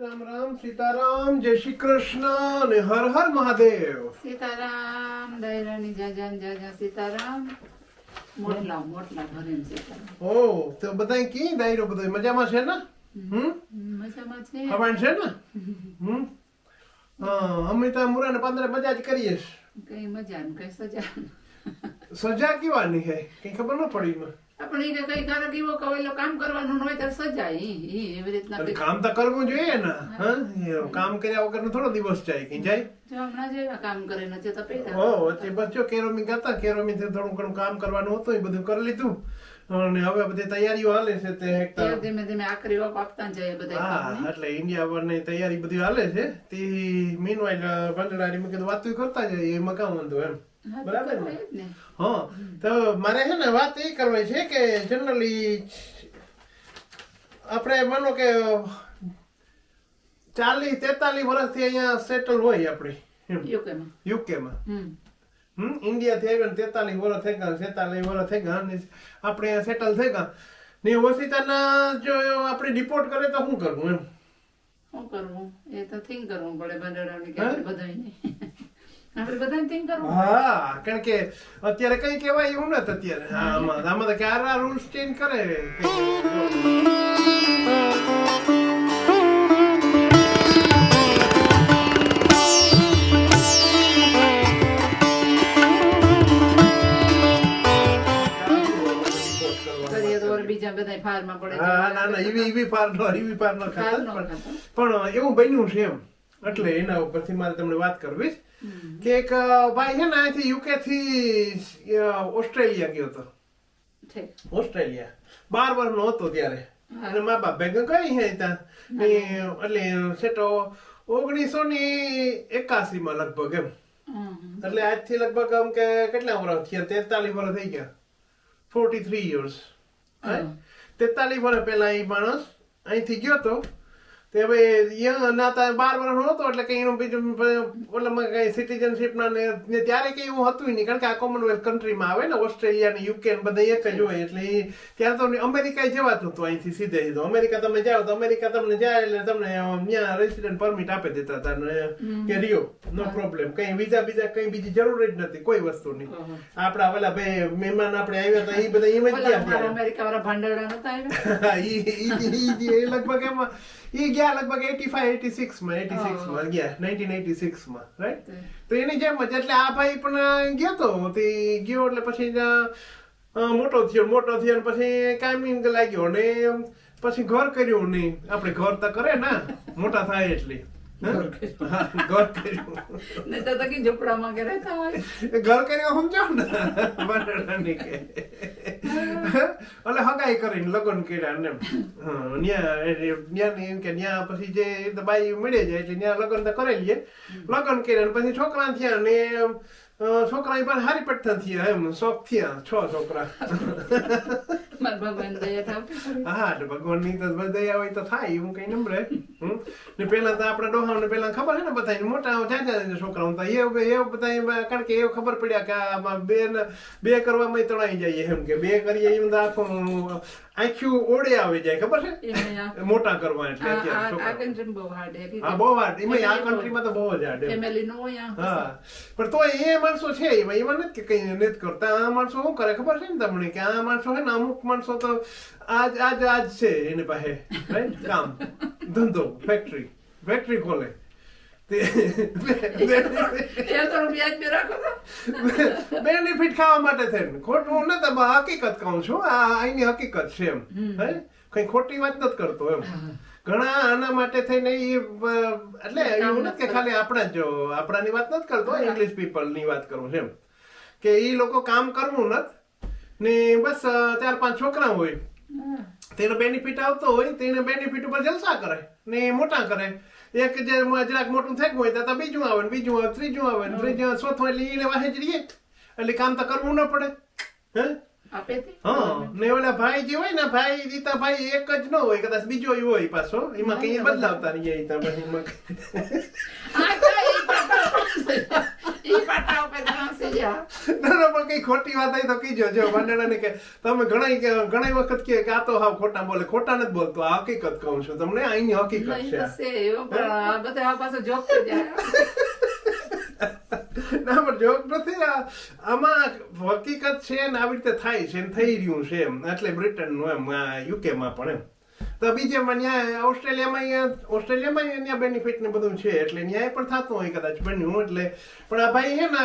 રામ રામ સીતારામ જય શ્રી કૃષ્ણ અને હર હર મહાદેવ. સીતારામ દૈરાની જાજા ને જાજા સીતારામ. મોટલા મોટલા ભરીને સીતારામ. ઓ તો બધા કી ડાયરો બધો? મજામાં છે ને? હમ. મજામાં છે. હવાન છે ને? હમ? હા અમે તો મુરા ને પાંદરે મજા જ કરીએ. કઈ મજા ને કઈ સજા સજા કેવાની હે કઈ ખબર ન પડી મને આપણે ઈને કઈ કારક એવો કવેલો કામ કરવાનું હોય ત્યારે સજા ઈ એવી રીતના કામ તો કરવું જોઈએ ને હા. કામ કર્યા વગર થોડો દિવસ જાય કે જાય? જો હમણાં જેવા કામ કરે નથી તો પેલા હો બસ જો કેરોમી ગાતા કેરોમી થી થોડું ઘણું કામ કરવાનું હતું એ બધું કરી લીધું. અને હવે બધી તૈયારીઓ હાલે છે તે તે ધીમે ધીમે આખરી ઓપ આપતા જાય બધા હા એટલે ઇન્ડિયા વરની તૈયારી બધી હાલે છે. તે મીનવાઇલ ભંડડારી મેં કીધું વાતું કરતા જાય એમાં કામ વાંધો એમ. તો બરાબર ને? હા તો મારે છે ને વાત એ કરવી છે કે જનરલી આપણે માનો કે ચાલીસ તેતાલીસ વર્ષથી અહીંયા સેટલ હોય આપણે યુકેમાં. યુકેમાં હમ. ઇન્ડિયા થી આવ્યા તેતાલીસ વર્ષ થઈ ગયા સેતાલીસ વર્ષ થઈ ગયા આપણે અહીંયા સેટલ થઈ ગયા ને વસીતાના જો આપણે ડિપોર્ટ કરે તો શું કરવું એમ શું કરવું એ તો થિંક કરવું પડે કે હે? આપણે બધાને થિંક કરવું હા કારણ કે અત્યારે કઈ કહેવાય એવું નથી અત્યારે. આમાં આમાં તો ક્યારે રૂલ્સ ચેન્જ કરે. બીજા બધા ફારમાં પડે હા ના ના એવી એવી પાર નો એવી ફાર નો ખાતા. પણ એવું બન્યું છે એમ. એટલે એના ઉપરથી મારે તમને વાત કરવી કે એક ભાઈ છે ને અહીંથી યુકે થી ઓસ્ટ્રેલિયા ગયો હતો ઓસ્ટ્રેલિયા. બાર વર્ષનો હતો ત્યારે. અને મા બાપ ભેગા કઈ હે ત્યાં? એટલે સેટો ઓગણીસો ની એકાસી માં લગભગ એમ. એટલે આજથી લગભગ આમ કે કેટલા વર્ષ થયા? તેતાલીસ વર્ષ થઈ ગયા. Forty three years. તેતાલીસ વર્ષ પહેલા એ માણસ અહીંથી ગયો તો તે ના તા બાર વર્ષ નહોતો એટલે કઈ એનું બીજું ઓલામાં કઈ સિટીઝનશીપ ના ત્યારે કઈ એવું હતું નહીં. કારણ કે આ કોમનવેલ્થ કન્ટ્રીમાં આવે ને ઓસ્ટ્રેલિયા ને યુકે ને બધા એક જ હોય એટલે ત્યારે તો અમેરિકા જવાતું હતું અહીંથી સીધે સીધું. અમેરિકા તમે જાઓ તો અમેરિકા તમને જાય એટલે તમને ત્યાં રેસિડેન્ટ પરમિટ આપી દેતા હતા ને કે રિયો નો પ્રોબ્લેમ કઈ વિઝા બીજા કઈ બીજી જરૂર જ નથી. કોઈ વસ્તુની ઓહો. આપડા ઓલા ભાઈ મહેમાન આપણે આવ્યા હતા એ બધા એમ જ ગયા અમેરિકા વાળા ભંડારા નતા આવ્યા? ઈ લગભગ એમાં ઈ ગયા લગભગ 85 86 માં 86 માં ગયા 1986 માં રાઈટ તો એની જેમ જ એટલે આ ભાઈ પણ ગયો તો તે ગયો એટલે પછી મોટો થયો મોટો થયો ને પછી કામિંગ લાગ્યો ને પછી ઘર કર્યું નહીં. આપણે ઘર તો કરે ના મોટા થાય એટલે. ઘર કર્યું. ઝૂંપડામાં કે રહેતા હોય. ઘર કર્યો સમજો ને? બરાડાની કે. એટલે હગાઈ કરીને લગ્ન કર્યા ને ન્યા કે ન્યા પછી જે બાઈ મળે જાય એટલે ન્યા લગ્ન તો કરી લઈએ લગ્ન કર્યા ને પછી છોકરા થયા ને છોકરા પણ હારી પટતા થયા એમ શોખ થયા છ છોકરા ભગવાન દયા. હા એટલે ભગવાનની તો બધા હોય તો થાય એવું કઈ નંબરે. ને પેલા તો આપણા ડોહાઓને પેલા ખબર છે ને બધા મોટા જાજા છોકરાઓ તો એ એ બધા એમાં કારણ કે એ ખબર પડ્યા કે આમાં બે ને બે કરવામાં તણાઈ જાય એમ કે બે કરીએ એમ તો આખું આખું ઓળે આવી જાય ખબર છે મોટા કરવા એટલે અત્યારે બહુ છે. હા બહુ હાર્ડ એમાં આ કન્ટ્રીમાં તો બહુ જ હાર્ડ એમ નો. હા પણ તો એ માણસો છે એમાં એમાં નથી કે કઈ નથી કરતા આ માણસો શું કરે ખબર છે ને તમને કે આ માણસો છે ને અમુક માણસો તો આજ આજ આજ છે એને પાસે રાઈટ કામ ધંધો ફેક્ટરી ફેક્ટરી ખોલે. બેનિફિટ ખાવા માટે થઈને ખોટું નથી હકીકત કહું છું આ અહીંની હકીકત છે એમ હે કઈ ખોટી વાત નથી કરતો એમ ઘણા આના માટે થઈને એ એટલે એવું નથી કે ખાલી આપણા જ આપણાની વાત નથી કરતો ઇંગ્લિશ પીપલની વાત કરું છે એમ કે એ લોકો કામ કરવું નથી ને બસ ચાર પાંચ છોકરા હોય તેનો બેનિફિટ આવતો હોય તેને બેનિફિટ ઉપર જલસા કરે ને મોટા કરે એક જે જરાક મોટું થઈ ગયું હોય તો બીજું આવે ને બીજું આવે ત્રીજું આવે ને ત્રીજું ચોથું એટલે એને વાહે જ રહીએ એટલે કામ તો કરવું ન પડે? હા ને ઓલા ભાઈ જે હોય ને ભાઈ રીતા ભાઈ એક જ ન હોય કદાચ બીજો હોય પાછો. એમાં કઈ બદલાવતા નહીં એમાં કઈ. ખોટી વાત આવી તો કીજો જો વાંદડાને કે તમે ઘણા ઘણી વખત કે આ તો હાવ ખોટા બોલે ખોટા નથી બોલતો આ હકીકત કહું છું તમને અહીંની હકીકત છે. બધા પાછું જોક થઈ જાય. ના પણ જોક નથી આ આમાં હકીકત છે ને આવી રીતે થાય છે ને થઈ રહ્યું છે એમ. એટલે બ્રિટનનું એમ યુકેમાં પણ એમ. તો બીજે ત્યાં ઓસ્ટ્રેલિયામાં અહીંયા ઓસ્ટ્રેલિયામાં અહીંયા બેનિફિટ ને બધું છે એટલે ન્યાય પણ થતું હોય કદાચ બન્યું એટલે પણ આ ભાઈ હે ને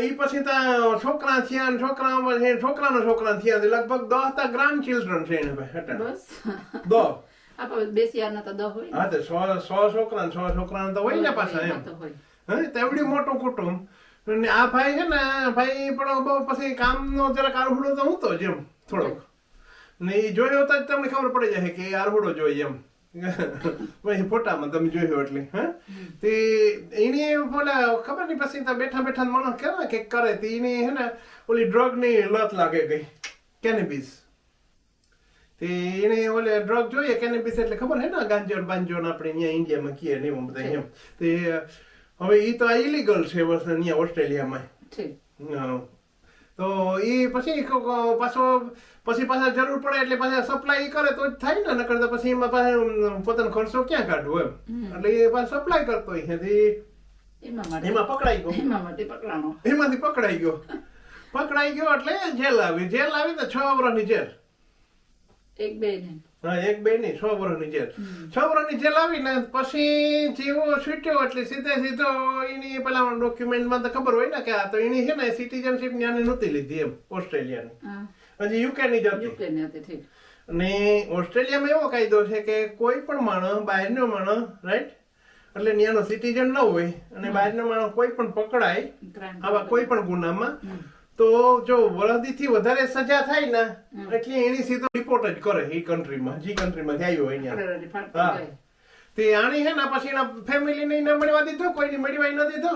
એ પછી તો છોકરા થયા ને છોકરા છે છોકરાનો છોકરા થયા લગભગ દસ તા ગ્રાન્ડ ચિલ્ડ્રન છે એને ભાઈ હેઠળ બસ. દો તો દહ હોય હા તો સો સો છોકરા છ સો છોકરા તો હોય ને પાછા એમ. હોય. તેવડી મોટું કુટુંબ. અને આ ભાઈ છે ને ભાઈ પણ બહુ પછી કામનો જરા કારહુડો તો હું તો જેમ થોડોક. ને એ જોયો જ તમને ખબર પડી જાય કે આરહુડો જોઈએ એમ. પછી ફોટામાં તમે જોયો એટલે, હા? તે એને બોલા ખબર નહીં, પછી ત્યાં બેઠા બેઠા માણસ કે કરે, તે એને હે ને ઓલી ડ્રગની લત લાગે ગઈ કેનેબીસ. તે એને ઓલે ડ્રગ જોઈએ કેનેબીસ એટલે ખબર હે ને ગાંજો બાંજોર આપણે અહીંયા ઇન્ડિયામાં કીએ ને એવું બધા એમ. તે હવે એ તો આ ઇલીગલ છે અહીંયા ઓસ્ટ્રેલિયામાં. તો એ પછી પાછો પછી પાછા જરૂર પડે એટલે પાછા સપ્લાય કરે તો જ થાય ને નકર તો પછી એમાં પાછા પોતાનો ખર્ચો ક્યાં કાઢવો એમ. એટલે એ પાછો સપ્લાય કરતો હોય એમાં પકડાઈ ગયો. એમાં એમાંથી પકડાઈ ગયો. પકડાઈ ગયો એટલે જેલ આવી. જેલ આવી તો છ વર્ષની જેલ. એક બે હા એક બે નહીં છ વર્ષની જેલ. છ વર્ષની જેલ આવીને પછી જેવો છૂટ્યો એટલે સીધે સીધો એની પેલા ડોક્યુમેન્ટમાં તો ખબર હોય ને કે આ તો એની છે ને સિટીઝનશીપ ત્યાંની નહોતી લીધી એમ ઓસ્ટ્રેલિયાની. હજી યુકે ની જ હતી. યુકે ને હતી ઠીક. અને ઓસ્ટ્રેલિયામાં એવો કાયદો છે કે કોઈ પણ માણસ બહારનો માણસ રાઈટ એટલે ત્યાંનો સિટીઝન ન હોય અને બહારનો માણસ કોઈ પણ પકડાય આવા કોઈ પણ ગુનામાં. તો જો વરદીથી વધારે સજા થાય ને એટલે એની સીધો રિપોર્ટ જ કરે એ કન્ટ્રીમાં જે કન્ટ્રીમાંથી આવ્યો હોય ત્યાં પકડાડી હા. તે આણી હે ને પછી એના ફેમિલીને ના મળવા દીધો કોઈને મળવા ન દીધો.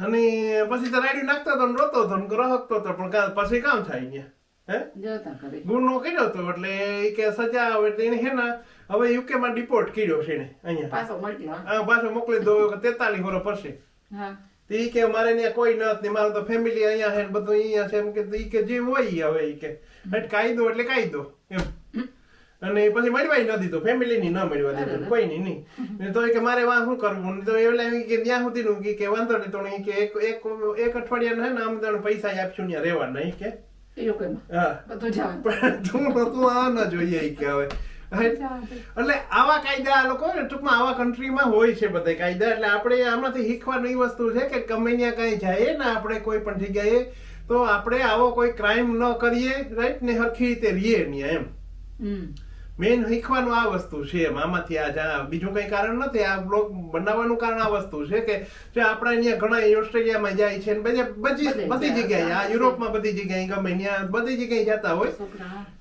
અને પછી તો રાડ્યું નાખતો હતો ને રોતો હતો ને રહકતો હતો પણ પછી કામ થાય અહીંયા હે? ગુનો કર્યો હતો એટલે કે સજા આવે એટલે એને હે ને હવે યુકે માં ડિપોર્ટ કર્યો છે એને અહીંયા. પાછો મોકલી દો તેતાલીસ વર્ષ પછી. હા. ઈ કે મારે ત્યાં કોઈ નથી ને મારું તો ફેમિલી અહીંયા છે બધું અહીંયા છે એમ કે ઈ કે જે હોય હવે ઈ કે. એટલે કાયદો એટલે કાયદો એમ. અને પછી મળવાય ન દીધો ફેમિલી ની ન મળવા દીધો કોઈ ની નહીં. તો કે મારે વાં શું કરવું? તો એટલે કે ત્યાં સુધી નું કે વાંધો નહીં તો કે એક એક એક અઠવાડિયા હે ને આમ તને પૈસા આપશું ત્યાં રહેવાના નહીં કે. હા. તું તું આ ન જોઈએ કે હવે. એટલે આવા કાયદા આ લોકો ટૂંકમાં આવા કન્ટ્રીમાં હોય છે બધા કાયદા. એટલે આપણે આમાંથી શીખવાની વસ્તુ છે કે ગમે ત્યાં કઈ જાય ને આપણે કોઈ પણ જગ્યાએ, તો આપણે આવો કોઈ ક્રાઇમ ન કરીએ રાઈટ ને હરખી રીતે રહીએ ત્યાં એમ. મેન શીખવાનું આ વસ્તુ છે એમ. આમાંથી આ જા- બીજું કઈ કારણ નથી. આ બ્લોગ બનાવવાનું કારણ આ વસ્તુ છે કે જે આપણા અહીંયા ઘણા ઓસ્ટ્રેલિયામાં જાય છે ને બધે બધી જગ્યાએ આ યુરોપમાં બધી જગ્યાએ ગમે ત્યાં બધી જગ્યાએ જતા હોય.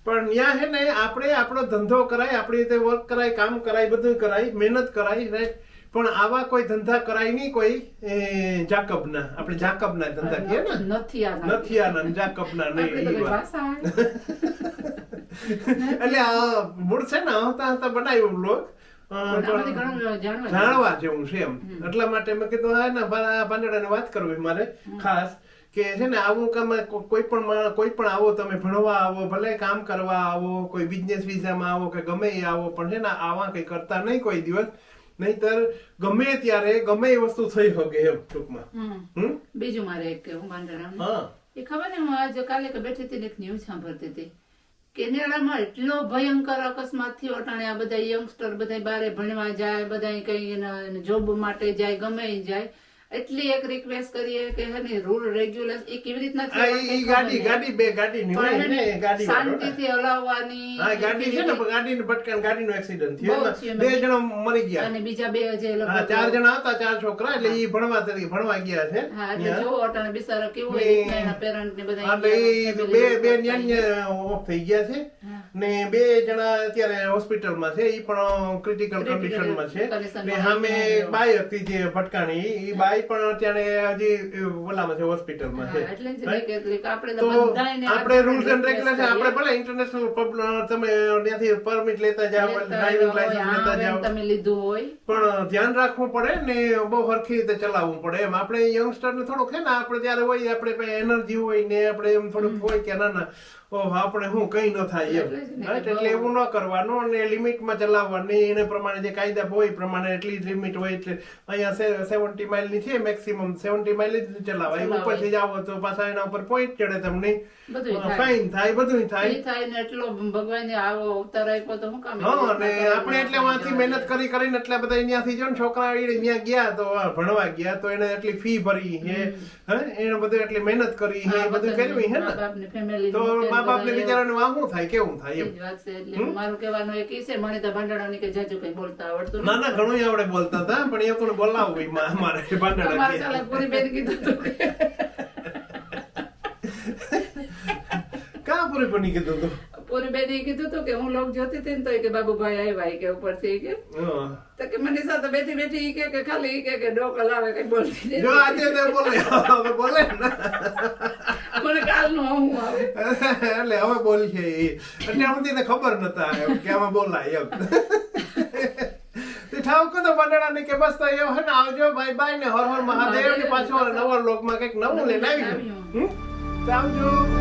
પણ ત્યાં હે ને આપણે આપણો ધંધો કરાય આપણી રીતે વર્ક કરાય કામ કરાય બધું કરાય મહેનત કરાય રાઈટ પણ આવા કોઈ ધંધા કરાય નહીં કોઈ જાકબના. આપણે જાકબના ધંધા કહીએ ને? નથી આ નથી આના ને જાકબના નહીં એટલે આ મૂળ છે ને હતા હસતા બનાવ્યું બ્લોગ જાણવા જેવું છે. એમ. એટલા માટે મેં કીધું હા ને પાંદડાને વાત કરવી મારે. ખાસ કે છે ને આવું કામ કોઈ પણ કોઈ પણ આવો તમે ભણવા આવો ભલે કામ કરવા આવો કોઈ બિઝનેસ વિઝામાં આવો કે ગમે એ આવો પણ છે ને આવા કઈ કરતા નહીં કોઈ દિવસ. નહીતર ગમે ત્યારે ગમે એ વસ્તુ થઈ શકે એમ ટૂંકમાં. બીજું મારે એક કેવું માંડરામ હા. એ ખબર ને હું આજે કાલે કે બેઠી હતી એક ન્યૂઝ સાંભળતી હતી. કેનેડામાં એટલો ભયંકર અકસ્માત થયો અટાણે આ બધા યંગસ્ટર બધા બારે ભણવા જાય બધા કઈ જોબ માટે જાય, ગમે જાય. એટલી એક રિક્વેસ્ટ કરીએ કે હે ને રૂલ રેગ્યુલેશન એ કેવી રીતના ગાડી. ગાડી બે ગાડી ની હોય ને ગાડી શાંતિથી હલાવવાની હા ગાડી છે ને ગાડી ને ભટકાણ ગાડી નો એક્સિડન્ટ થયો બે. જણા મરી ગયા અને બીજા બે જે હા ચાર જણા હતા ચાર છોકરા એટલે ઈ ભણવા તરીકે ભણવા ગયા છે હા એટલે. જો અટાણે બિચારા કેવું હોય એના પેરેન્ટ ને બધા બે બે ન્યાન્ય ઓફ થઈ ગયા છે. ને બે જણા અત્યારે હોસ્પિટલમાં છે એ પણ ક્રિટિકલ કન્ડિશનમાં છે. ને સામે બાઈ હતી જે ભટકાણી એ બાઈ પણ અત્યારે હજી ઓલામાં છે હોસ્પિટલમાં છે. આપણે તો રૂલ્સ એન્ડ રેગ્યુલેશન આપણે ભલે ઇન્ટરનેશનલ તમે ત્યાંથી પરમિટ લેતા જાઓ ડ્રાઇવિંગ લાયસન્સ લેતા જાઓ. તમે લીધું હોય. પણ ધ્યાન રાખવું પડે ને બહુ સરખી રીતે ચલાવવું પડે એમ. આપણે યંગસ્ટર ને થોડુંક છે ને આપણે ત્યારે હોય આપણે એનર્જી હોય ને આપણે એમ થોડુંક હોય કે ના ના. આપણે શું કઈ ન થાય એમ. એટલે એવું ન કરવાનું અને લિમિટમાં ચલાવવાની. એને પ્રમાણે જે કાયદા હોય પ્રમાણે એટલી જ લિમિટ હોય એટલે અહીંયા સેવન્ટી માઇલની છે મેક્સિમમ સેવન્ટી માઇલ જ ચલાવાય. ઉપરથી જાવ તો પાછા એના ઉપર પોઈન્ટ ચડે તમને. ફાઇન થાય. બધું થાય થાય. ને એટલો ભગવાને આવો અવતાર આપ્યો તો શું કામ હા અને આપણે એટલે વાંચી મહેનત કરી કરીને એટલા બધા અહીંયાથી જો ને છોકરા અહીંયા ગયા તો ભણવા ગયા તો એને એટલી ફી ભરી હે. હે એને બધું એટલી મહેનત કરી હે બધું કર્યું હે ને. તો મા બાપ ને બિચારાને થાય કેવું થાય એમ? વાત છે એટલે મારું કહેવાનું એક ઈ છે મને તો ભાંડણાની કે જાજુ કઈ બોલતા આવડતું ના ના ઘણું આવડે બોલતા હતા પણ એ કોને બોલાવું કઈ મારે ભાંડણા ભાંડણ અમારે પૂરી બેન કીધું હતું કા કાં પૂરી પણ કીધું તું? પૂરી બેને કીધું હતું કે હું લોક જોતી હતી ને તો કે બાબુભાઈ આવ્યા કે ઉપરથી કે. તો કે મને સાથે બેઠી બેઠી કે કે ખાલી કે કે ડોકલ આવે કઈ બોલતી જો આજે તે બોલે બોલે ને. મને કાલનું હું આવે એટલે હવે બોલ છે એ. એટલે અમને ને ખબર નતા એમ કે આમાં બોલાય એમ. ઠાવકો તો મંડળાને કે બસ તો હે આવજો બાય બાય ને હર હર મહાદેવ ને પાછો નવા લોકમાં કંઈક નવું લઈને આવી? તો આવજો.